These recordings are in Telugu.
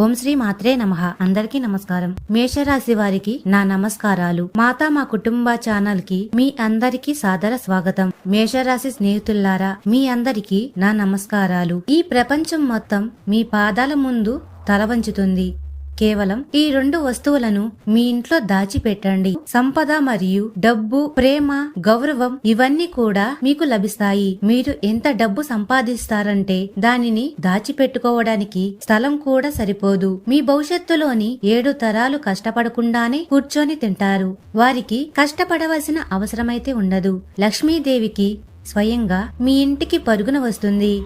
ఓం శ్రీ మాత్రే నమ. అందరికీ నమస్కారం. మేషరాశి వారికి నా నమస్కారాలు. మాతా మా కుటుంబ ఛానల్కి మీ అందరికీ సాదర స్వాగతం. మేషరాశి స్నేహితుల్లారా మీ అందరికీ నా నమస్కారాలు. ఈ ప్రపంచం మొత్తం మీ పాదాల ముందు తల వంచుతుంది కేవలం ఈ రెండు వస్తువులను మీ ఇంట్లో దాచిపెట్టండి. సంపద మరియు డబ్బు ప్రేమ గౌరవం ఇవన్నీ కూడా మీకు లభిస్తాయి. మీరు ఎంత డబ్బు సంపాదిస్తారంటే దానిని దాచిపెట్టుకోవడానికి స్థలం కూడా సరిపోదు. మీ భవిష్యత్తులోని ఏడు తరాలు కష్టపడకుండానే కూర్చొని తింటారు. వారికి కష్టపడవలసిన అవసరమైతే ఉండదు. లక్ష్మీదేవికి స్వయంగా మీ ఇంటికి పరుగున వస్తుంది.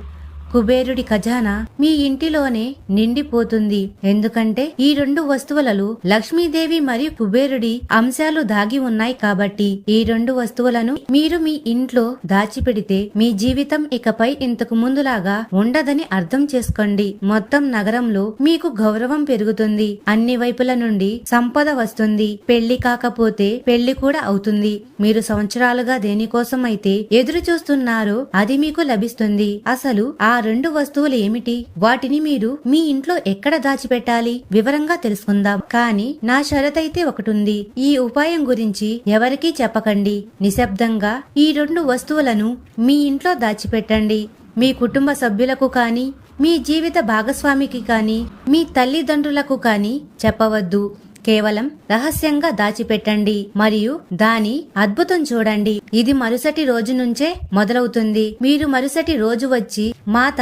కుబేరుడి ఖజానా మీ ఇంటిలోనే నిండిపోతుంది. ఎందుకంటే ఈ రెండు వస్తువులలో లక్ష్మీదేవి మరియు కుబేరుడి అంశాలు దాగి ఉన్నాయి కాబట్టి ఈ రెండు వస్తువులను మీరు మీ ఇంట్లో దాచిపెడితే మీ జీవితం ఇకపై ఇంతకు ముందులాగా ఉండదని అర్థం చేసుకోండి. మొత్తం నగరంలో మీకు గౌరవం పెరుగుతుంది. అన్ని వైపుల నుండి సంపద వస్తుంది. పెళ్ళి కాకపోతే పెళ్ళి కూడా అవుతుంది. మీరు సంవత్సరాలుగా దేనికోసం అయితే ఎదురు చూస్తున్నారో అది మీకు లభిస్తుంది. అసలు ఆ రెండు వస్తువులు ఏమిటి? వాటిని మీరు మీ ఇంట్లో ఎక్కడ దాచిపెట్టాలి? వివరంగా తెలుసుకుందాం. కానీ నా షరతైతే ఒకటుంది. ఈ ఉపాయం గురించి ఎవరికీ చెప్పకండి. నిశ్శబ్దంగా ఈ రెండు వస్తువులను మీ ఇంట్లో దాచిపెట్టండి. మీ కుటుంబ సభ్యులకు కానీ మీ జీవిత భాగస్వామికి కానీ మీ తల్లిదండ్రులకు కానీ చెప్పవద్దు. కేవలం రహస్యంగా దాచిపెట్టండి మరియు దాని అద్భుతం చూడండి. ఇది మరుసటి రోజు నుంచే మొదలవుతుంది. మీరు మరుసటి రోజు వచ్చి మాత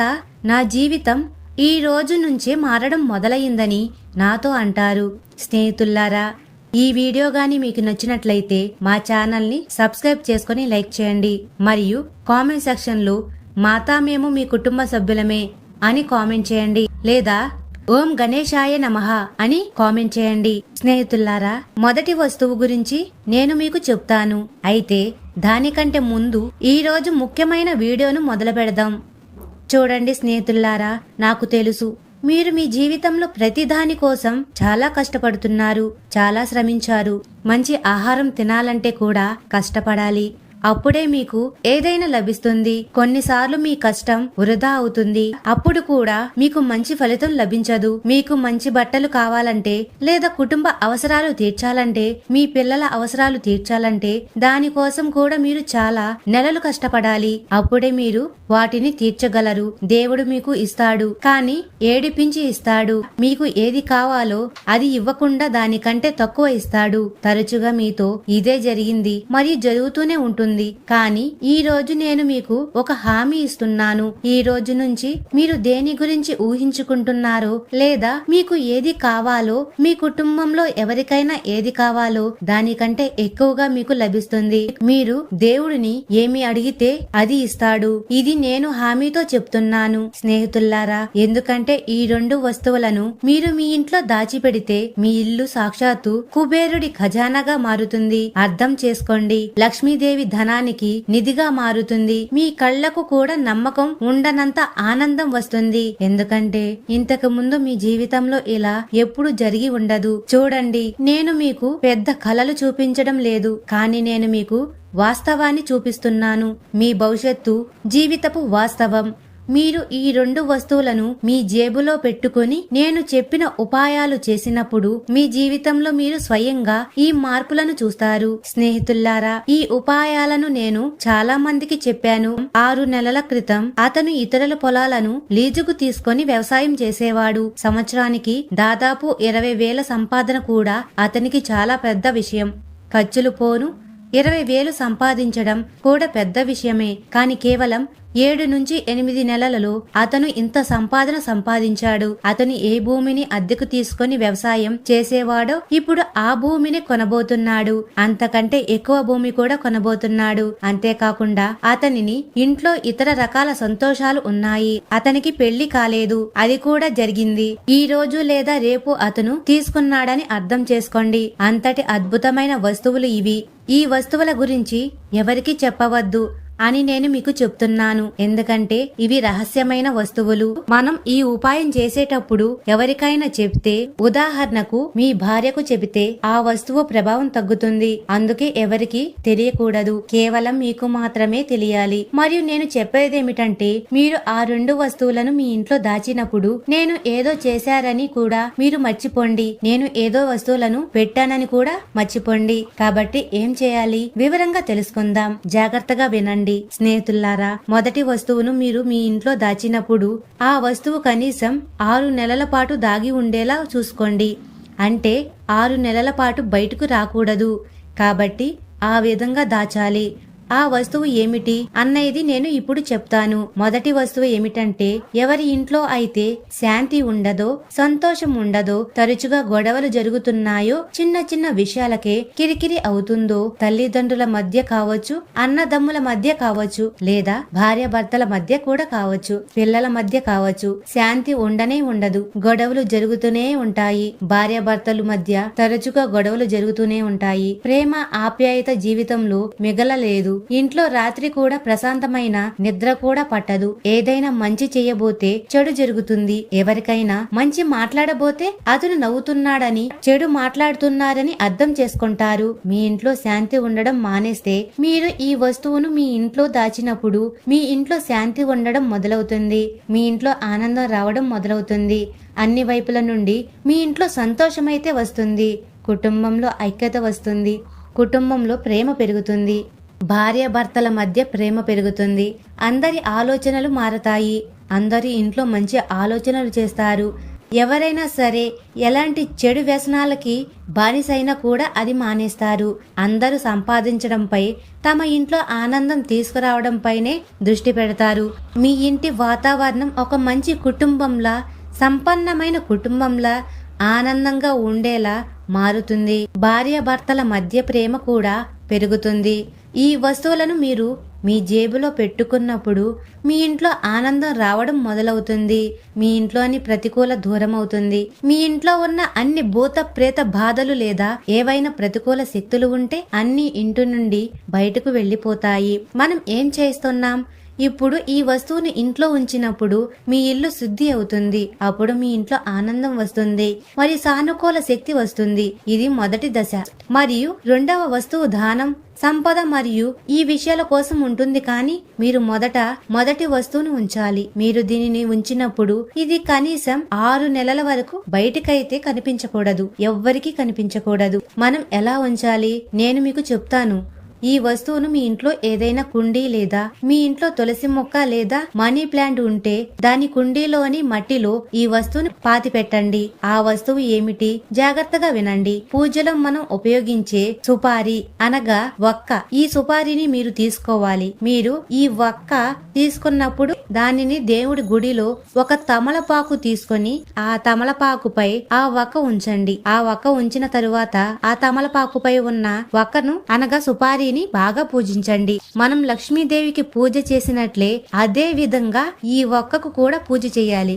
నా జీవితం ఈ రోజు నుంచే మారడం మొదలయ్యిందని నాతో అంటారు. స్నేహితుల్లారా ఈ వీడియో గాని మీకు నచ్చినట్లయితే మా ఛానల్ని సబ్స్క్రైబ్ చేసుకుని లైక్ చేయండి. మరియు కామెంట్ సెక్షన్లు మాతా మేము మీ కుటుంబ సభ్యులమే అని కామెంట్ చేయండి. లేదా ఓం గణేశాయ నమః అని కామెంట్ చేయండి. స్నేహితుల్లారా మొదటి వస్తువు గురించి నేను మీకు చెప్తాను. అయితే దానికంటే ముందు ఈరోజు ముఖ్యమైన వీడియోను మొదలు పెడదాం. చూడండి స్నేహితుల్లారా నాకు తెలుసు. మీరు మీ జీవితంలో ప్రతిదాని కోసం చాలా కష్టపడుతున్నారు చాలా శ్రమించారు. మంచి ఆహారం తినాలంటే కూడా కష్టపడాలి. అప్పుడే మీకు ఏదైనా లభిస్తుంది. కొన్నిసార్లు మీ కష్టం వృధా అవుతుంది. అప్పుడు కూడా మీకు మంచి ఫలితం లభించదు. మీకు మంచి బట్టలు కావాలంటే లేదా కుటుంబ అవసరాలు తీర్చాలంటే మీ పిల్లల అవసరాలు తీర్చాలంటే దానికోసం కూడా మీరు చాలా నెలలు కష్టపడాలి. అప్పుడే మీరు వాటిని తీర్చగలరు. దేవుడు మీకు ఇస్తాడు. కానీ ఏడిపించి ఇస్తాడు. మీకు ఏది కావాలో అది ఇవ్వకుండా దానికంటే తక్కువ ఇస్తాడు. తరచుగా మీతో ఇదే జరిగింది. మరియు జరుగుతూనే ఉంటుంది? కానీ ఈ రోజు నేను మీకు ఒక హామీ ఇస్తున్నాను. ఈ రోజు నుంచి మీరు దేని గురించి ఊహించుకుంటున్నారో? లేదా మీకు ఏది కావాలో మీ కుటుంబంలో ఎవరికైనా ఏది కావాలో దానికంటే ఎక్కువగా మీకు లభిస్తుంది. మీరు దేవుడిని ఏమి అడిగితే అది ఇస్తాడు. ఇది నేను హామీతో చెప్తున్నాను. స్నేహితుల్లారా ఎందుకంటే ఈ రెండు వస్తువులను మీరు మీ ఇంట్లో దాచిపెడితే మీ ఇల్లు సాక్షాత్తు కుబేరుడి ఖజానాగా మారుతుంది. అర్థం చేసుకోండి. లక్ష్మీదేవి ధనానికి నిధిగా మారుతుంది. మీ కళ్ళకు కూడా నమ్మకం ఉండనంత ఆనందం వస్తుంది. ఎందుకంటే ఇంతకు ముందు మీ జీవితంలో ఇలా ఎప్పుడు జరిగి ఉండదు. చూడండి నేను మీకు పెద్ద కలలు చూపించడం లేదు. కానీ నేను మీకు వాస్తవాన్ని చూపిస్తున్నాను. మీ భవిష్యత్తు జీవితపు వాస్తవం. మీరు ఈ రెండు వస్తువులను మీ జేబులో పెట్టుకొని నేను చెప్పిన ఉపాయాలు చేసినప్పుడు మీ జీవితంలో మీరు స్వయంగా ఈ మార్పులను చూస్తారు. స్నేహితుల్లారా ఈ ఉపాయాలను నేను చాలా మందికి చెప్పాను. ఆరు నెలల క్రితం అతను ఇతరుల పొలాలను లీజుకు తీసుకొని వ్యవసాయం చేసేవాడు. సంవత్సరానికి దాదాపు ఇరవై వేల సంపాదన కూడా అతనికి చాలా పెద్ద విషయం. ఖర్చులు పోను. ఇరవై వేలు సంపాదించడం కూడా పెద్ద విషయమే. కాని కేవలం ఏడు నుంచి ఎనిమిది నెలలలో అతను ఇంత సంపాదన సంపాదించాడు. అతను ఏ భూమిని అద్దెకు తీసుకొని వ్యవసాయం చేసేవాడో ఇప్పుడు ఆ భూమిని కొనబోతున్నాడు. అంతకంటే ఎక్కువ భూమి కూడా కొనబోతున్నాడు. అంతేకాకుండా అతనిని ఇంట్లో ఇతర రకాల సంతోషాలు ఉన్నాయి. అతనికి పెళ్ళి కాలేదు. అది కూడా జరిగింది. ఈ రోజు లేదా రేపు అతను తీసుకున్నాడని అర్థం చేసుకోండి. అంతటి అద్భుతమైన వస్తువులు ఇవి. ఈ వస్తువుల గురించి ఎవరికి చెప్పవద్దు. అని నేను మీకు చెప్తున్నాను. ఎందుకంటే ఇవి రహస్యమైన వస్తువులు. మనం ఈ ఉపాయం చేసేటప్పుడు ఎవరికైనా చెప్తే ఉదాహరణకు మీ భార్యకు చెబితే ఆ వస్తువు ప్రభావం తగ్గుతుంది. అందుకే ఎవరికి తెలియకూడదు. కేవలం మీకు మాత్రమే తెలియాలి. మరియు నేను చెప్పేదేమిటంటే మీరు ఆ రెండు వస్తువులను మీ ఇంట్లో దాచినప్పుడు నేను ఏదో చేశారని కూడా మీరు మర్చిపోండి. నేను ఏదో వస్తువులను పెట్టానని కూడా మర్చిపోండి. కాబట్టి ఏం చేయాలి? వివరంగా తెలుసుకుందాం. జాగ్రత్తగా వినండి. స్నేహితుల్లారా మొదటి వస్తువును మీరు మీ ఇంట్లో దాచినప్పుడు ఆ వస్తువు కనీసం ఆరు నెలల పాటు దాగి ఉండేలా చూసుకోండి. అంటే ఆరు నెలల పాటు బయటకు రాకూడదు. కాబట్టి ఆ విధంగా దాచాలి. ఆ వస్తువు ఏమిటి? అన్నది నేను ఇప్పుడు చెప్తాను. మొదటి వస్తువు ఏమిటంటే ఎవరి ఇంట్లో అయితే శాంతి ఉండదో సంతోషం ఉండదో తరచుగా గొడవలు జరుగుతున్నాయో చిన్న చిన్న విషయాలకే కిరికిరి అవుతుందో తల్లిదండ్రుల మధ్య కావచ్చు అన్నదమ్ముల మధ్య కావచ్చు లేదా భార్య భర్తల మధ్య కూడా కావచ్చు పిల్లల మధ్య కావచ్చు శాంతి ఉండనే ఉండదు గొడవలు జరుగుతూనే ఉంటాయి. భార్య భర్తలు మధ్య తరచుగా గొడవలు జరుగుతూనే ఉంటాయి. ప్రేమ ఆప్యాయత జీవితంలో మిగలలేదు. ఇంట్లో రాత్రి కూడా ప్రశాంతమైన నిద్ర కూడా పట్టదు. ఏదైనా మంచి చేయబోతే చెడు జరుగుతుంది. ఎవరికైనా మంచి మాట్లాడబోతే అతను నవ్వుతున్నాడని చెడు మాట్లాడుతున్నారని అర్థం చేసుకుంటారు. మీ ఇంట్లో శాంతి ఉండడం మానేస్తే మీరు ఈ వస్తువును మీ ఇంట్లో దాచినప్పుడు మీ ఇంట్లో శాంతి ఉండడం మొదలవుతుంది. మీ ఇంట్లో ఆనందం రావడం మొదలవుతుంది. అన్ని వైపుల నుండి మీ ఇంట్లో సంతోషమైతే వస్తుంది. కుటుంబంలో ఐక్యత వస్తుంది. కుటుంబంలో ప్రేమ పెరుగుతుంది. భార్యాభర్తల మధ్య ప్రేమ పెరుగుతుంది. అందరి ఆలోచనలు మారతాయి. అందరి ఇంట్లో మంచి ఆలోచనలు చేస్తారు. ఎవరైనా సరే ఎలాంటి చెడు వ్యసనాలకి బానిసైనా కూడా అది మానేస్తారు. అందరూ సంపాదించడంపై తమ ఇంట్లో ఆనందం తీసుకురావడంపైనే దృష్టి పెడతారు. మీ ఇంటి వాతావరణం ఒక మంచి కుటుంబంలా సంపన్నమైన కుటుంబంలా ఆనందంగా ఉండేలా మారుతుంది. భార్యాభర్తల మధ్య ప్రేమ కూడా పెరుగుతుంది. ఈ వస్తువులను మీరు మీ జేబులో పెట్టుకున్నప్పుడు మీ ఇంట్లో ఆనందం రావడం మొదలవుతుంది. మీ ఇంట్లోని ప్రతికూల దూరం అవుతుంది మీ ఇంట్లో ఉన్న అన్ని భూత ప్రేత బాధలు లేదా ఏవైనా ప్రతికూల శక్తులు ఉంటే అన్ని ఇంటి నుండి బయటకు వెళ్ళిపోతాయి. మనం ఏం చేస్తున్నాం? ఇప్పుడు ఈ వస్తువుని ఇంట్లో ఉంచినప్పుడు మీ ఇల్లు శుద్ధి అవుతుంది. అప్పుడు మీ ఇంట్లో ఆనందం వస్తుంది. మరి సానుకూల శక్తి వస్తుంది. ఇది మొదటి దశ. మరియు రెండవ వస్తువు దానం సంపద మరియు ఈ విషయాల కోసం ఉంటుంది కానీ మీరు మొదట మొదటి వస్తువును ఉంచాలి. మీరు దీనిని ఉంచినప్పుడు ఇది కనీసం ఆరు నెలల వరకు బయటకైతే కనిపించకూడదు. ఎవ్వరికీ కనిపించకూడదు. మనం ఎలా ఉంచాలి? నేను మీకు చెప్తాను. ఈ వస్తువును మీ ఇంట్లో ఏదైనా కుండీ లేదా మీ ఇంట్లో తులసి మొక్క లేదా మనీ ప్లాంట్ ఉంటే దాని కుండీలోని మట్టిలో ఈ వస్తువును పాతి పెట్టండి ఆ వస్తువు ఏమిటి? జాగ్రత్తగా వినండి. పూజలో మనం ఉపయోగించే సుపారి అనగా వక్క. ఈ సుపారిని మీరు తీసుకోవాలి. మీరు ఈ వక్క తీసుకున్నప్పుడు దానిని దేవుడి గుడిలో ఒక తమలపాకు తీసుకొని ఆ తమలపాకుపై ఆ వక్క ఉంచండి. ఆ వక్క ఉంచిన తరువాత ఆ తమలపాకుపై ఉన్న వక్కను అనగా సుపారీని బాగా పూజించండి. మనం లక్ష్మీదేవికి పూజ చేసినట్లే అదే విధంగా ఈ వక్కకు కూడా పూజ చేయాలి.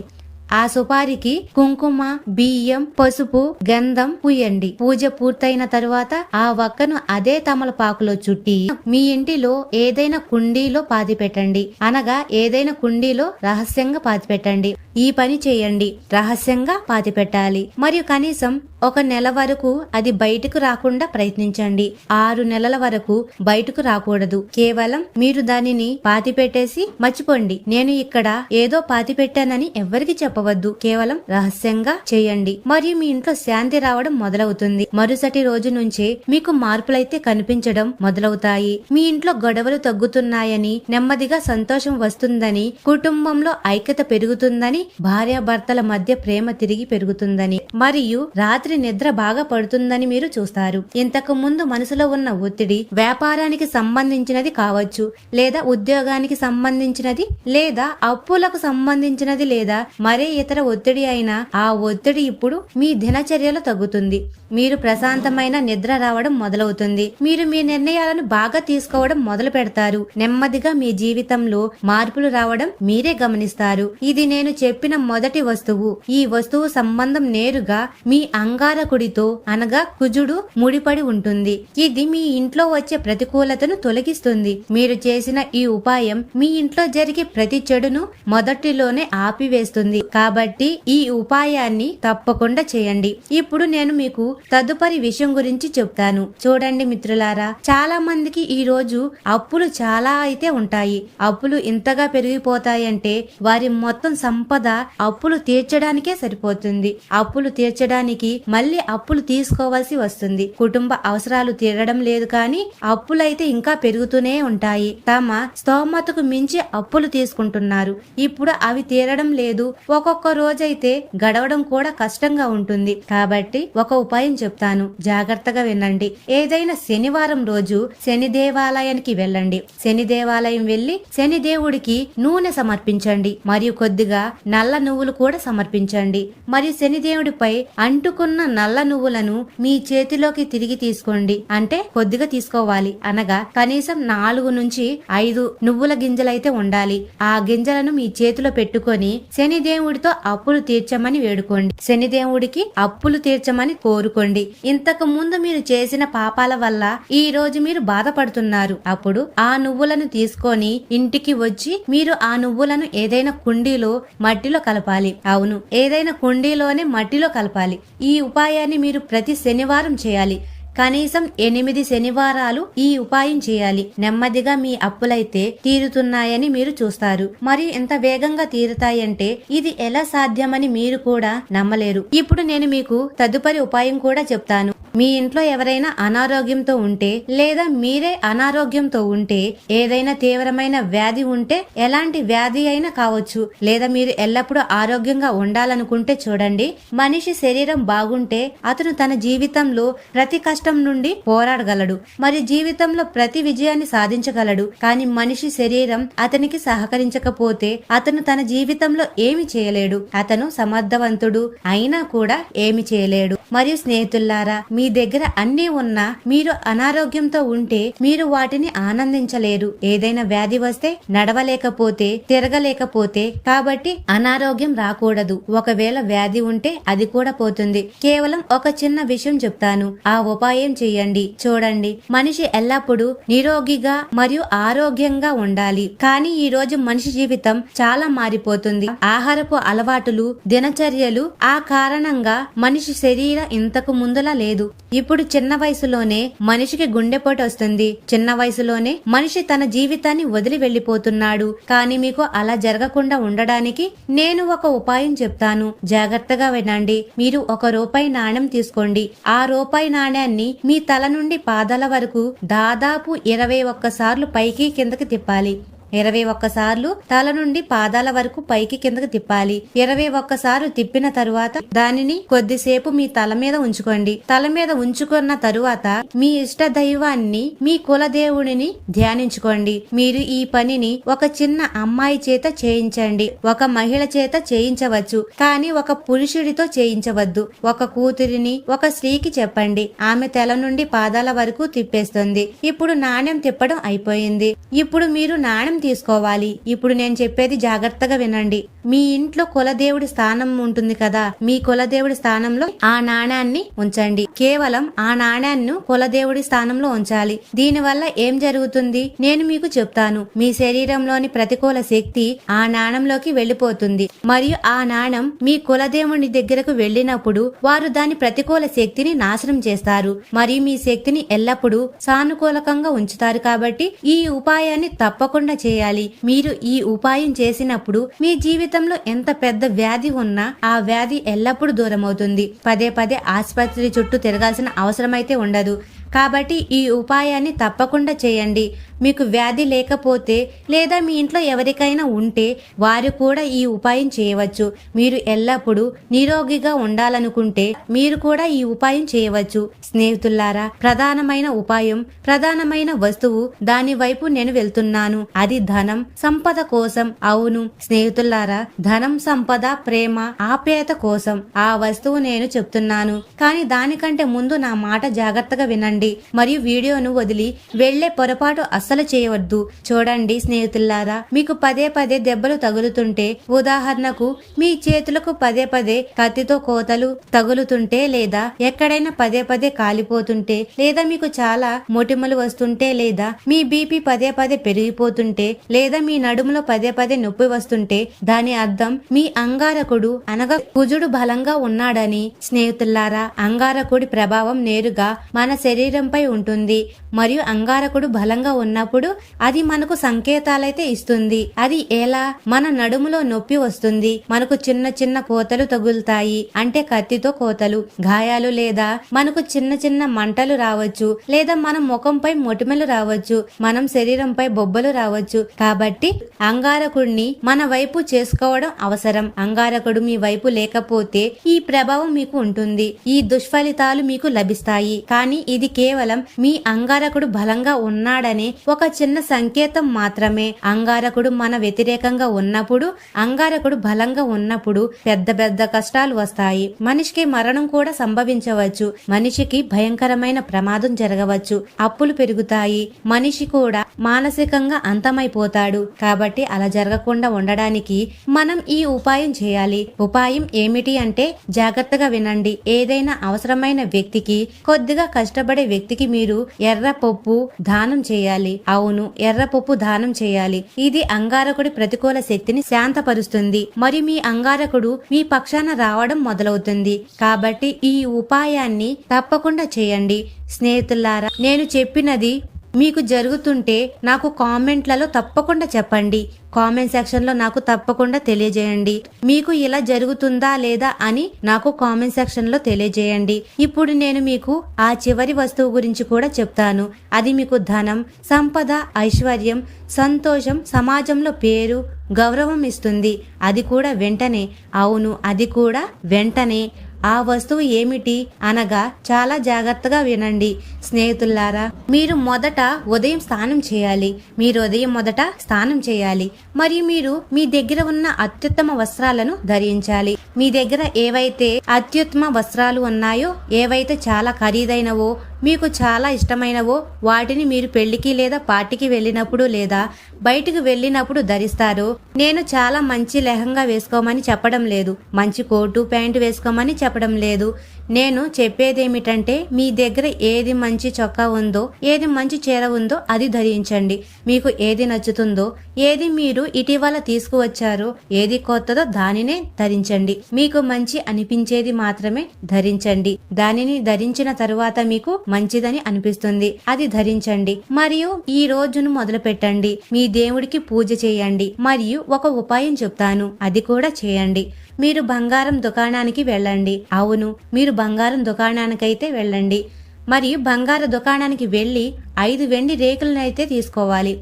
ఆ సుపారికి కుంకుమ బియ్యం పసుపు గంధం పూయండి. పూజ పూర్తయిన తరువాత ఆ వక్కను అదే తమలపాకులో చుట్టి మీ ఇంటిలో ఏదైనా కుండీలో పాతి పెట్టండి. అనగా ఏదైనా కుండీలో రహస్యంగా పాతి పెట్టండి. ఈ పని చేయండి. రహస్యంగా పాతి పెట్టాలి. మరియు కనీసం ఒక నెల వరకు అది బయటకు రాకుండా ప్రయత్నించండి. ఆరు నెలల వరకు బయటకు రాకూడదు. కేవలం మీరు దానిని పాతి పెట్టేసి మర్చిపోండి. నేను ఇక్కడ ఏదో పాతి పెట్టానని ఎవ్వరికి చెప్పవద్దు. కేవలం రహస్యంగా చేయండి. మరియు మీ ఇంట్లో శాంతి రావడం మొదలవుతుంది. మరుసటి రోజు నుంచే మీకు మార్పులైతే కనిపించడం మొదలవుతాయి. మీ ఇంట్లో గొడవలు తగ్గుతున్నాయని నెమ్మదిగా సంతోషం వస్తుందని కుటుంబంలో ఐక్యత పెరుగుతుందని భార్యాభర్తల మధ్య ప్రేమ తిరిగి పెరుగుతుందని మరియు రాత్రి నిద్ర బాగా పడుతుందని మీరు చూస్తారు. ఇంతకు ముందు మనసులో ఉన్న ఒత్తిడి వ్యాపారానికి సంబంధించినది కావచ్చు లేదా ఉద్యోగానికి సంబంధించినది లేదా అప్పులకు సంబంధించినది లేదా మరే ఇతర ఒత్తిడి అయినా ఆ ఒత్తిడి ఇప్పుడు మీ దినచర్యలో తగ్గుతుంది. మీరు ప్రశాంతమైన నిద్ర రావడం మొదలవుతుంది. మీరు మీ నిర్ణయాలను బాగా తీసుకోవడం మొదలు పెడతారు. నెమ్మదిగా మీ జీవితంలో మార్పులు రావడం మీరే గమనిస్తారు. ఇది నేను చెప్పిన మొదటి వస్తువు. ఈ వస్తువు సంబంధం నేరుగా మీ అంగారకుడితో అనగా కుజుడు ముడిపడి ఉంటుంది. ఇది మీ ఇంట్లో వచ్చే ప్రతికూలతను తొలగిస్తుంది. మీరు చేసిన ఈ ఉపాయం మీ ఇంట్లో జరిగే ప్రతి చెడును మొదటిలోనే ఆపివేస్తుంది. కాబట్టి ఈ ఉపాయాన్ని తప్పకుండా చేయండి. ఇప్పుడు నేను మీకు తదుపరి విషయం గురించి చెప్తాను. చూడండి మిత్రులారా చాలా మందికి ఈ రోజు అప్పులు చాలా అయితే ఉంటాయి. అప్పులు ఇంతగా పెరిగిపోతాయంటే వారి మొత్తం సంపద అప్పులు తీర్చడానికే సరిపోతుంది. అప్పులు తీర్చడానికి మళ్ళీ అప్పులు తీసుకోవాల్సి వస్తుంది. కుటుంబ అవసరాలు తీరడం లేదు కానీ అప్పులైతే ఇంకా పెరుగుతూనే ఉంటాయి. తమ స్తోమతకు మించి అప్పులు తీసుకుంటున్నారు. ఇప్పుడు అవి తీరడం లేదు. ఒక్కొక్క రోజైతే గడవడం కూడా కష్టంగా ఉంటుంది. కాబట్టి ఒక ఉపాయం చెప్తాను. జాగ్రత్తగా వినండి. ఏదైనా శనివారం రోజు శని దేవాలయానికి వెళ్ళండి. శని దేవాలయం వెళ్ళి శని దేవుడికి నూనె సమర్పించండి. మరియు కొద్దిగా నల్ల నువ్వులు కూడా సమర్పించండి. మరియు శని దేవుడిపై అంటుకున్న నల్ల నువ్వులను మీ చేతిలోకి తిరిగి తీసుకోండి. అంటే కొద్దిగా తీసుకోవాలి. అనగా కనీసం నాలుగు నుంచి ఐదు నువ్వుల గింజలైతే ఉండాలి. ఆ గింజలను మీ చేతిలో పెట్టుకొని శని దేవుడితో అప్పులు తీర్చమని వేడుకోండి. శని దేవుడికి అప్పులు తీర్చమని కోరుకోండి ఇంతకు ముందు మీరు చేసిన పాపాల వల్ల ఈ రోజు మీరు బాధపడుతున్నారు. అప్పుడు ఆ నువ్వులను తీసుకొని ఇంటికి వచ్చి మీరు ఆ నువ్వులను ఏదైనా కుండీలో మట్టిలో కలపాలి. అవును ఏదైనా కుండీలోనే మట్టిలో కలపాలి. ఈ ఉపాయాన్ని మీరు ప్రతి శనివారం చేయాలి. కనీసం ఎనిమిది శనివారాలు ఈ ఉపాయం చేయాలి. నెమ్మదిగా మీ అప్పులైతే తీరుతున్నాయని మీరు చూస్తారు. మరియు ఎంత వేగంగా తీరుతాయంటే ఇది ఎలా సాధ్యమని మీరు కూడా నమ్మలేరు. ఇప్పుడు నేను మీకు తదుపరి ఉపాయం కూడా చెప్తాను. మీ ఇంట్లో ఎవరైనా అనారోగ్యంతో ఉంటే లేదా మీరే అనారోగ్యంతో ఉంటే ఏదైనా తీవ్రమైన వ్యాధి ఉంటే ఎలాంటి వ్యాధి అయినా కావచ్చు. లేదా మీరు ఎల్లప్పుడూ ఆరోగ్యంగా ఉండాలనుకుంటే చూడండి. మనిషి శరీరం బాగుంటే అతను తన జీవితంలో ప్రతి కష్టం నుండి పోరాడగలడు. మరి జీవితంలో ప్రతి విజయాన్ని సాధించగలడు. కానీ మనిషి శరీరం అతనికి సహకరించకపోతే అతను తన జీవితంలో ఏమి చేయలేడు. అతను సమర్థవంతుడు అయినా కూడా ఏమి చేయలేడు. మరియు స్నేహితుల్లారా మీ దగ్గర అన్నీ ఉన్నా మీరు అనారోగ్యంతో ఉంటే మీరు వాటిని ఆనందించలేరు. ఏదైనా వ్యాధి వస్తే నడవలేకపోతే తిరగలేకపోతే కాబట్టి అనారోగ్యం రాకూడదు. ఒకవేళ వ్యాధి ఉంటే అది కూడా పోతుంది. కేవలం ఒక చిన్న విషయం చెప్తాను. ఆ ఉపాయం చేయండి. చూడండి. మనిషి ఎల్లప్పుడూ నిరోగిగా మరియు ఆరోగ్యంగా ఉండాలి. కానీ ఈ రోజు మనిషి జీవితం చాలా మారిపోతుంది. ఆహారపు అలవాటులు దినచర్యలు ఆ కారణంగా మనిషి శరీరం ఇంతకు ముందులా లేదు. ఇప్పుడు చిన్న వయసులోనే మనిషికి గుండెపోటు వస్తుంది. చిన్న వయసులోనే మనిషి తన జీవితాన్ని వదిలి వెళ్ళిపోతున్నాడు కానీ మీకు అలా జరగకుండా ఉండడానికి నేను ఒక ఉపాయం చెప్తాను. జాగ్రత్తగా వినండి. మీరు ఒక రూపాయి నాణ్యం తీసుకోండి. ఆ రూపాయి నాణ్యాన్ని మీ తల నుండి పాదాల వరకు దాదాపు ఇరవై ఒక్కసార్లు పైకి కిందకి తిప్పాలి. ఇరవై ఒక్కసార్లు తల నుండి పాదాల వరకు పైకి కిందకు తిప్పాలి. ఇరవై ఒక్కసార్లు తిప్పిన తరువాత దానిని కొద్దిసేపు మీ తల మీద ఉంచుకోండి. తల మీద ఉంచుకున్న తరువాత మీ ఇష్ట దైవాన్ని మీ కులదేవుడిని ధ్యానించుకోండి. మీరు ఈ పనిని ఒక చిన్న అమ్మాయి చేత చేయించండి. ఒక మహిళ చేత చేయించవచ్చు కానీ ఒక పురుషుడితో చేయించవద్దు. ఒక కూతురిని ఒక స్త్రీకి చెప్పండి. ఆమె తెల నుండి పాదాల వరకు తిప్పేస్తుంది. ఇప్పుడు నాణ్యం తిప్పడం అయిపోయింది. ఇప్పుడు మీరు నాణ్యం తీసుకోవాలి. ఇప్పుడు నేను చెప్పేది జాగ్రత్తగా వినండి. మీ ఇంట్లో కులదేవుడి స్థానం ఉంటుంది కదా మీ కులదేవుడి స్థానంలో ఆ నాణ్యాన్ని ఉంచండి. కేవలం ఆ నాణ్యాన్ని కులదేవుడి స్థానంలో ఉంచాలి. దీని వల్ల ఏం జరుగుతుంది? నేను మీకు చెప్తాను. మీ శరీరంలోని ప్రతికూల శక్తి ఆ నాణంలోకి వెళ్ళిపోతుంది మరియు ఆ నాణం మీ కులదేవుని దగ్గరకు వెళ్ళినప్పుడు వారు దాని ప్రతికూల శక్తిని నాశనం చేస్తారు. మరియు మీ శక్తిని ఎల్లప్పుడూ సానుకూలకంగా ఉంచుతారు కాబట్టి ఈ ఉపాయాన్ని తప్పకుండా చేయాలి. మీరు ఈ ఉపాయం చేసినప్పుడు మీ జీవితం జీవితంలో ఎంత పెద్ద వ్యాధి ఉన్నా ఆ వ్యాధి ఎల్లప్పుడూ దూరం అవుతుంది పదే పదే ఆసుపత్రి చుట్టూ తిరగాల్సిన అవసరమైతే ఉండదు. కాబట్టి ఈ ఉపాయాన్ని తప్పకుండా చేయండి. మీకు వ్యాధి లేకపోతే లేదా మీ ఇంట్లో ఎవరికైనా ఉంటే వారు కూడా ఈ ఉపాయం చేయవచ్చు. మీరు ఎల్లప్పుడూ నిరోగిగా ఉండాలనుకుంటే మీరు కూడా ఈ ఉపాయం చేయవచ్చు. స్నేహితులారా ప్రధానమైన ఉపాయం ప్రధానమైన వస్తువు దాని వైపు నేను వెళ్తున్నాను. అది ధనం సంపద కోసం. అవును స్నేహితులారా ధనం సంపద ప్రేమ ఆప్యాయత కోసం. ఆ వస్తువు నేను చెప్తున్నాను. కానీ దానికంటే ముందు నా మాట జాగ్రత్తగా వినండి. మరియు వీడియోను వదిలి వెళ్ళే పొరపాటు అస్సలు చేయవద్దు. చూడండి స్నేహితులారా మీకు పదే పదే దెబ్బలు తగులుతుంటే ఉదాహరణకు మీ చేతులకు పదే పదే కత్తితో కోతలు తగులుతుంటే లేదా ఎక్కడైనా పదే పదే కాలిపోతుంటే లేదా మీకు చాలా మొటిమలు వస్తుంటే లేదా మీ బీపీ పదే పదే పెరిగిపోతుంటే లేదా మీ నడుములో పదే పదే నొప్పి వస్తుంటే దాని అర్థం మీ అంగారకుడు అనగా కుజుడు బలంగా ఉన్నాడని. స్నేహితులారా అంగారకుడి ప్రభావం నేరుగా మన శరీరంపై ఉంటుంది. మరియు అంగారకుడు బలంగా ఉన్నప్పుడు అది మనకు సంకేతాలైతే ఇస్తుంది. అది ఎలా? మన నడుములో నొప్పి వస్తుంది. మనకు చిన్న చిన్న కోతలు తగులుతాయి. అంటే కత్తితో కోతలు. గాయాలు లేదా మనకు చిన్న చిన్న మంటలు రావచ్చు. లేదా మన ముఖంపై మొటిమలు రావచ్చు. మనం శరీరంపై బొబ్బలు రావచ్చు. కాబట్టి అంగారకుడిని మన వైపు చేసుకోవడం అవసరం. అంగారకుడు మీ వైపు లేకపోతే ఈ ప్రభావం మీకు ఉంటుంది. ఈ దుష్ఫలితాలు మీకు లభిస్తాయి. కానీ ఇది కేవలం మీ అంగారకుడు బలంగా ఉన్నాడనే ఒక చిన్న సంకేతం మాత్రమే. అంగారకుడు మన వ్యతిరేకంగా ఉన్నప్పుడు అంగారకుడు బలంగా ఉన్నప్పుడు పెద్ద పెద్ద కష్టాలు వస్తాయి. మనిషికి మరణం కూడా సంభవించవచ్చు. మనిషికి భయంకరమైన ప్రమాదం జరగవచ్చు. అప్పులు పెరుగుతాయి. మనిషి కూడా మానసికంగా అంతమైపోతాడు. కాబట్టి అలా జరగకుండా ఉండడానికి మనం ఈ ఉపాయం చేయాలి. ఉపాయం ఏమిటి అంటే జాగ్రత్తగా వినండి. ఏదైనా అవసరమైన వ్యక్తికి కొద్దిగా కష్టపడే వ్యక్తికి మీరు ఎర్ర పప్పు దానం చేయాలి. అవును ఎర్ర పప్పు దానం చేయాలి. ఇది అంగారకుడి ప్రతికూల శక్తిని శాంతపరుస్తుంది. మరియు మీ అంగారకుడు మీ పక్షాన రావడం మొదలవుతుంది. కాబట్టి ఈ ఉపాయాన్ని తప్పకుండా చేయండి. స్నేహితులారా నేను చెప్పినది మీకు జరుగుతుంటే నాకు కామెంట్లలో తప్పకుండా చెప్పండి. కామెంట్ సెక్షన్లో నాకు తప్పకుండా తెలియజేయండి. మీకు ఇలా జరుగుతుందా లేదా అని నాకు కామెంట్ సెక్షన్లో తెలియజేయండి. ఇప్పుడు నేను మీకు ఆ చివరి వస్తువు గురించి కూడా చెప్తాను. అది మీకు ధనం సంపద ఐశ్వర్యం సంతోషం సమాజంలో పేరు గౌరవం ఇస్తుంది. అది కూడా వెంటనే. అవును అది కూడా వెంటనే. ఆ వస్తువు ఏమిటి అనగా చాలా జాగ్రత్తగా వినండి స్నేహితులారా. మీరు మొదట ఉదయం స్నానం చేయాలి. మీరు ఉదయం మొదట స్నానం చేయాలి. మరియు మీరు మీ దగ్గర ఉన్న అత్యుత్తమ వస్త్రాలను ధరించాలి. మీ దగ్గర ఏవైతే అత్యుత్తమ వస్త్రాలు ఉన్నాయో ఏవైతే చాలా ఖరీదైనవో మీకు చాలా ఇష్టమైనవో వాటిని మీరు పెళ్ళికి లేదా పార్టీకి వెళ్ళినప్పుడు లేదా బయటికి వెళ్ళినప్పుడు ధరిస్తారు నేను చాలా మంచి లెహంగా వేసుకోమని చెప్పడం లేదు. మంచి కోటు ప్యాంటు వేసుకోమని చెప్పడం లేదు. నేను చెప్పేదేమిటంటే మీ దగ్గర ఏది మంచి చొక్కా ఉందో ఏది మంచి చీర ఉందో అది ధరించండి. మీకు ఏది నచ్చుతుందో ఏది మీరు ఇటీవల తీసుకువచ్చారో ఏది కొత్తదో దానినే ధరించండి. మీకు మంచి అనిపించేది మాత్రమే ధరించండి. దానిని ధరించిన తరువాత మీకు మంచిదని అనిపిస్తుంది. అది ధరించండి. మరియు ఈ రోజును మొదలు పెట్టండి మీ దేవుడికి పూజ చేయండి. మరియు ఒక ఉపాయం చెప్తాను. అది కూడా చేయండి. మీరు బంగారం దుకాణానికి వెళ్ళండి. అవును మీరు బంగారం దుకాణానికైతే వెళ్ళండి. మరియు బంగారు దుకాణానికి వెళ్ళి ఐదు వెండి రేకులనైతే అయితే తీసుకోవాలి.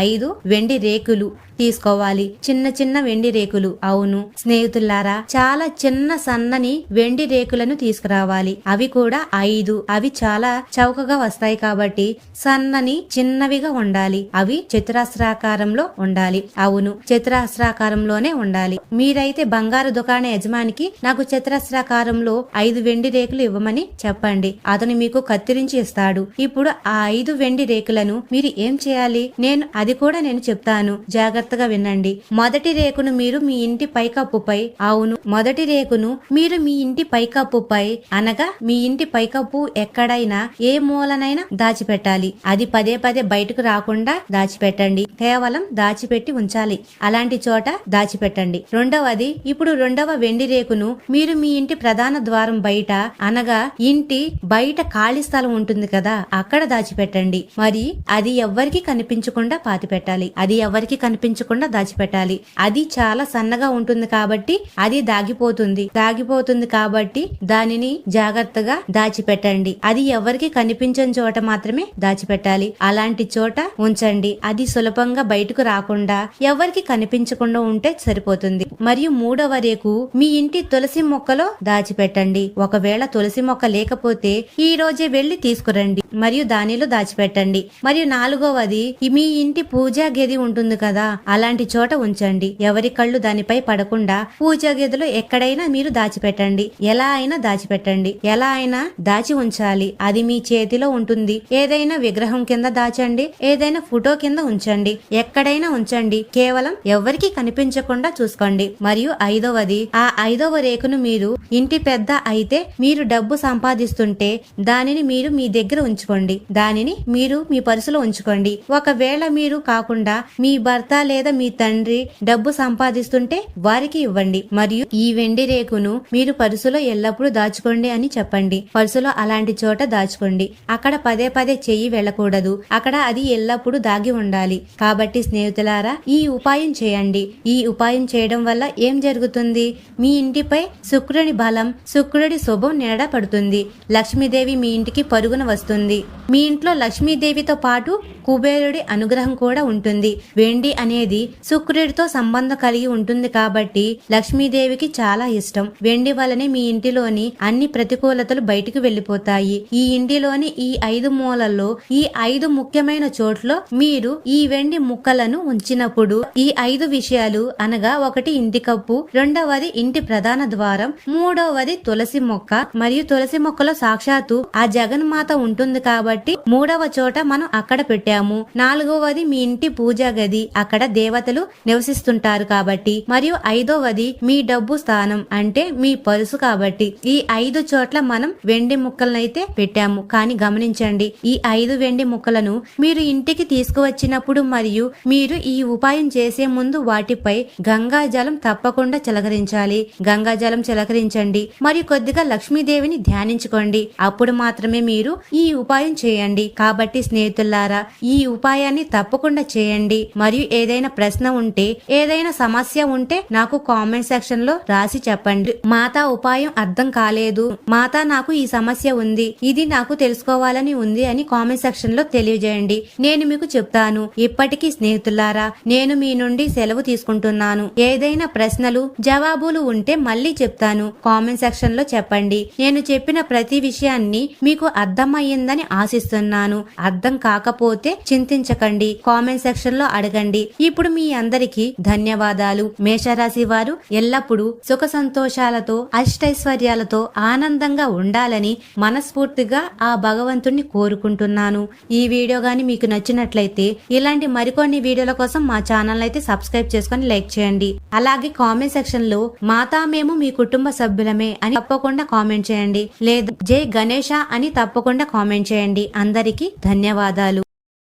ఐదు వెండి రేకులు. తీసుకోవాలి. చిన్న చిన్న వెండి రేకులు. అవును స్నేహితులారా చాలా చిన్న సన్నని వెండి రేకులను తీసుకురావాలి. అవి కూడా ఐదు. అవి చాలా చౌకగా వస్తాయి కాబట్టి సన్నని చిన్నవిగా ఉండాలి. అవి చతురాస్రాకారంలో ఉండాలి. అవును చతురాస్రాకారంలోనే ఉండాలి. మీరైతే బంగారు దుకాణ యజమానికి నాకు చతురాస్రాకారంలో ఐదు వెండి రేకులు ఇవ్వమని చెప్పండి. అతను మీకు కత్తిరించి ఇస్తాడు. ఇప్పుడు ఆ ఐదు వెండి రేకులను మీరు ఏం చేయాలి? నేను అది కూడా నేను చెప్తాను. జాగ్రత్త జాగ్రత్తగా వినండి. మొదటి రేకును మీరు మీ ఇంటి పైకప్పుపై అవును మొదటి రేకును మీరు మీ ఇంటి పైకప్పుపై అనగా మీ ఇంటి పైకప్పు ఎక్కడైనా ఏ మూలనైనా దాచిపెట్టాలి. అది పదే పదే బయటకు రాకుండా దాచిపెట్టండి. కేవలం దాచిపెట్టి ఉంచాలి. అలాంటి చోట దాచిపెట్టండి. రెండవది ఇప్పుడు రెండవ వెండి రేకును మీరు మీ ఇంటి ప్రధాన ద్వారం బయట అనగా ఇంటి బయట ఖాళీ స్థలం ఉంటుంది కదా అక్కడ దాచిపెట్టండి. మరి అది ఎవ్వరికి కనిపించకుండా పాతి పెట్టాలి అది ఎవరికి కనిపించకుండా దాచిపెట్టాలి. అది చాలా సన్నగా ఉంటుంది కాబట్టి అది దాగిపోతుంది. దాగిపోతుంది కాబట్టి దానిని జాగ్రత్తగా దాచిపెట్టండి. అది ఎవరికి కనిపించని చోట మాత్రమే దాచిపెట్టాలి. అలాంటి చోట ఉంచండి. అది సులభంగా బయటకు రాకుండా ఎవరికి కనిపించకుండా ఉంటే సరిపోతుంది. మరియు మూడవ రేకు మీ ఇంటి తులసి మొక్కలో దాచిపెట్టండి. ఒకవేళ తులసి మొక్క లేకపోతే ఈ రోజే వెళ్ళి తీసుకురండి. మరియు దానిలో దాచిపెట్టండి. మరియు నాలుగవది మీ ఇంటి పూజా గది ఉంటుంది కదా అలాంటి చోట ఉంచండి. ఎవరి కళ్ళు దానిపై పడకుండా పూజా గదిలో ఎక్కడైనా మీరు దాచిపెట్టండి. ఎలా అయినా దాచిపెట్టండి. ఎలా అయినా దాచి ఉంచాలి. అది మీ చేతిలో ఉంటుంది. ఏదైనా విగ్రహం కింద దాచండి. ఏదైనా ఫోటో కింద ఉంచండి. ఎక్కడైనా ఉంచండి. కేవలం ఎవరికి కనిపించకుండా చూసుకోండి. మరియు ఐదవది ఆ ఐదవ రేకును మీరు ఇంటి పెద్ద అయితే మీరు డబ్బు సంపాదిస్తుంటే దానిని మీరు మీ దగ్గర ఉంచుకోండి. దానిని మీరు మీ పర్సులో ఉంచుకోండి. ఒకవేళ మీరు కాకుండా మీ భర్త లేదా మీ తండ్రి డబ్బు సంపాదిస్తుంటే వారికి ఇవ్వండి. మరియు ఈ వెండి రేకును మీరు పరుసులో ఎల్లప్పుడూ దాచుకోండి అని చెప్పండి. పరుసులో అలాంటి చోట దాచుకోండి. అక్కడ పదే పదే చెయ్యి వెళ్ళకూడదు. అక్కడ అది ఎల్లప్పుడూ దాగి ఉండాలి. కాబట్టి స్నేహితులారా ఈ ఉపాయం చేయండి. ఈ ఉపాయం చేయడం వల్ల ఏం జరుగుతుంది? మీ ఇంటిపై శుక్రుని బలం శుక్రుడి శుభం నీడ పడుతుంది లక్ష్మీదేవి మీ ఇంటికి పరుగున వస్తుంది. మీ ఇంట్లో లక్ష్మీదేవితో పాటు కుబేరుడి అనుగ్రహం కూడా ఉంటుంది. వెండి అనేది శుక్రుడితో సంబంధం కలిగి ఉంటుంది కాబట్టి లక్ష్మీదేవికి చాలా ఇష్టం. వెండి వలనే మీ ఇంటిలోని అన్ని ప్రతికూలతలు బయటికి వెళ్ళిపోతాయి ఈ ఇంటిలోని ఈ ఐదు మూలల్లో ఈ ఐదు ముఖ్యమైన చోట్ల మీరు ఈ వెండి ముక్కలను ఉంచినప్పుడు ఈ ఐదు విషయాలు అనగా ఒకటి ఇంటి కప్పు రెండవది ఇంటి ప్రధాన ద్వారం మూడవది తులసి మొక్క మరియు తులసి మొక్కలో సాక్షాత్తు ఆ జగన్మాత ఉంటుంది కాబట్టి మూడవ చోట మనం అక్కడ పెట్టాము. నాలుగవది మీ ఇంటి పూజా గది. అక్కడ దేవతలు నివసిస్తుంటారు కాబట్టి మరియు ఐదవది మీ డబ్బు స్థానం అంటే మీ పరుసు కాబట్టి. ఈ ఐదు చోట్ల మనం వెండి ముక్కలనైతే పెట్టాము. కానీ గమనించండి ఈ ఐదు వెండి ముక్కలను మీరు ఇంటికి తీసుకువచ్చినప్పుడు మరియు మీరు ఈ ఉపాయం చేసే ముందు వాటిపై గంగా జలం తప్పకుండా చిలకరించాలి. గంగా జలం చిలకరించండి మరియు కొద్దిగా లక్ష్మీదేవిని ధ్యానించుకోండి. అప్పుడు మాత్రమే మీరు ఈ ఉపాయం చేయండి. కాబట్టి స్నేహితులారా ఈ ఉపాయాన్ని తప్పకుండా చేయండి. మరియు ఏదైనా ప్రశ్న ఉంటే ఏదైనా సమస్య ఉంటే నాకు కామెంట్ సెక్షన్లో రాసి చెప్పండి. మాతా ఉపాయం అర్థం కాలేదు. మాతా నాకు ఈ సమస్య ఉంది. ఇది నాకు తెలుసుకోవాలని ఉంది అని కామెంట్ సెక్షన్లో తెలియజేయండి. నేను మీకు చెప్తాను. ఇప్పటికీ స్నేహితులారా నేను మీ నుండి సెలవు తీసుకుంటున్నాను. ఏదైనా ప్రశ్నలు జవాబులు ఉంటే మళ్ళీ చెప్తాను. కామెంట్ సెక్షన్లో చెప్పండి. నేను చెప్పిన ప్రతి విషయాన్ని మీకు అర్థమయ్యిందని ఆశిస్తున్నాను. అర్థం కాకపోతే చింతించకండి. కామెంట్ సెక్షన్లో అడగండి. ఇప్పుడు మీ అందరికీ ధన్యవాదాలు. మేషరాశి వారు ఎల్లప్పుడూ సుఖ సంతోషాలతో అష్టైశ్వర్యాలతో ఆనందంగా ఉండాలని మనస్ఫూర్తిగా ఆ భగవంతుణ్ణి కోరుకుంటున్నాను. ఈ వీడియో గాని మీకు నచ్చినట్లయితే ఇలాంటి మరికొన్ని వీడియోల కోసం మా ఛానల్ అయితే సబ్స్క్రైబ్ చేసుకొని లైక్ చేయండి. అలాగే కామెంట్ సెక్షన్లో మాతా మేము మీ కుటుంబ సభ్యులమే అని తప్పకుండా కామెంట్ చేయండి. లేదా జై గణేష అని తప్పకుండా కామెంట్ చేయండి. అందరికీ ధన్యవాదాలు.